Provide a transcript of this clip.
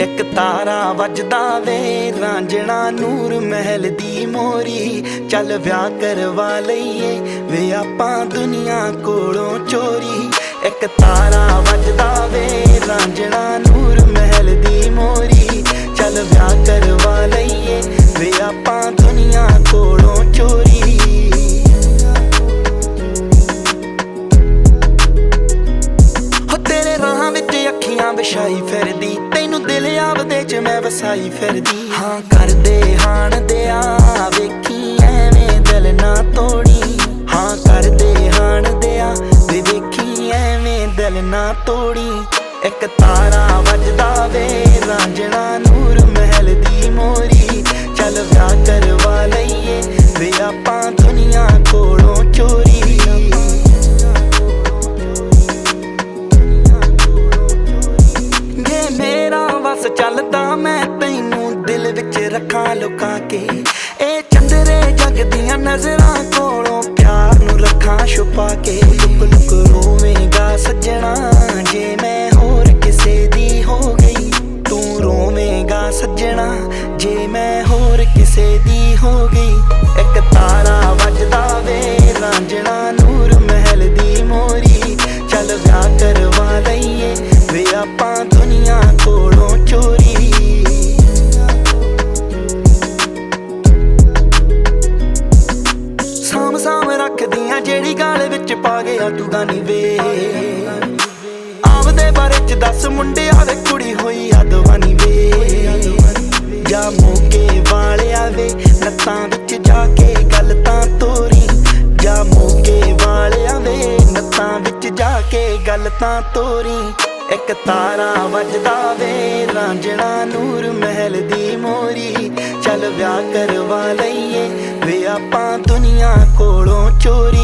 ਇੱਕ ਤਾਰਾ ਵੱਜਦਾ ਵੇ, ਰਾਂਝਣਾ ਨੂਰ ਮਹਿਲ ਦੀ ਮੋਰੀ। ਚੱਲ ਵਿਆਹ ਕਰਵਾ ਲਈਏ ਵੇ ਆਪਾਂ ਦੁਨੀਆ ਕੋਲੋਂ ਚੋਰੀ। ਇੱਕ ਤਾਰਾ ਵੱਜਦਾ ਵੇ, ਰਾਂਝਣਾ ਨੂਰ ਮਹਿਲ ਦੀ ਮੋਰੀ। ਚੱਲ ਵਿਆਹ ਕਰਵਾ ਲਈਏ ਵੇ ਆਪਾਂ ਦੁਨੀਆ ਕੋਲੋਂ ਚੋਰੀ। ਹੋ ਤੇਰੇ ਰਾਹਾਂ ਵਿੱਚ ਅੱਖੀਆਂ ਵਿਛਾਈ ਵਸਾਈ ਫਿਰਦੀ ਹਾਂ, ਕਰਦੇ ਹਾਣ ਦਿਆ, ਵੇਖੀ ਐਵੇਂ ਦਿਲ ਨਾ ਤੋੜੀ। ਹਾਂ, ਕਰਦੇ ਹਾਣ ਦਿਆ, ਵੀ ਵੇਖੀ ਐਵੇਂ ਦਿਲ ਨਾ ਤੋੜੀ। ਇੱਕ ਤਾਰਾ ਵੱਜਦਾ ਵੇ, ਰਾਂਝਣਾ ਨੂਰ ਮਹਿਲ ਦੀ ਰੱਖਾਂ ਲੁਕਾ ਕੇ ਇਹ ਚੰਦਰੇ ਜਗ ਨਜ਼ਰਾਂ ਕੋਲੋਂ ਪਿਆਰ ਨੂੰ ਰੱਖਾਂ ਛੁਪਾ ਕੇ। ਲੁਕ ਲੁਕ ਰੋਵੇਂਗਾ ਸੱਜਣਾ, ਜੇ ਮੈਂ ਹੋਰ ਕਿਸੇ ਦੀ ਹੋ ਗਈ, ਤੂੰ ਰੋਵੇਂਗਾ ਸੱਜਣਾ, ਜੇ ਮੈਂ ਹੋਰ ਕਿਸੇ ਦੀ ਹੋ ਗਈ। ਇੱਕ ਜਿਹੜੀ ਗਾਲ ਵਿੱਚ ਪਾ ਗਿਆ, ਤੂੰ ਗਾਨੀ ਵੇ। ਆਪਦੇ ਬਾਰੇ ਚ ਦੱਸ ਮੁੰਡਿਆ ਵੇ ਕੁੜੀ ਹੋਈ ਅਦਵਾਨੀ ਵੇ। ਜਾ ਮੋਕੇ ਵਾਲਿਆ ਵੇ ਨੱਤਾਂ ਵਿੱਚ ਜਾ ਕੇ ਗੱਲ ਤਾਂ ਤੋਰੀ। ਜਾ ਮੋਕੇ ਵਾਲਿਆ ਵੇ ਨੱਤਾਂ ਵਿੱਚ ਜਾ ਕੇ ਗੱਲ ਤਾਂ ਤੋਰੀ। ਇੱਕ ਤਾਰਾ ਵੱਜਦਾ ਵੇ, ਰਾਂਝਣਾ ਨੂਰ ਮਹਿਲ ਦੀ ਮੋਰੀ। ਚੱਲ ਵਿਆਹ ਕਰਵਾ ਲਈਏ ਵੇ ਆਪਾਂ ਦੁਨੀਆ ਕੋਲੋਂ ਚੋਰੀ।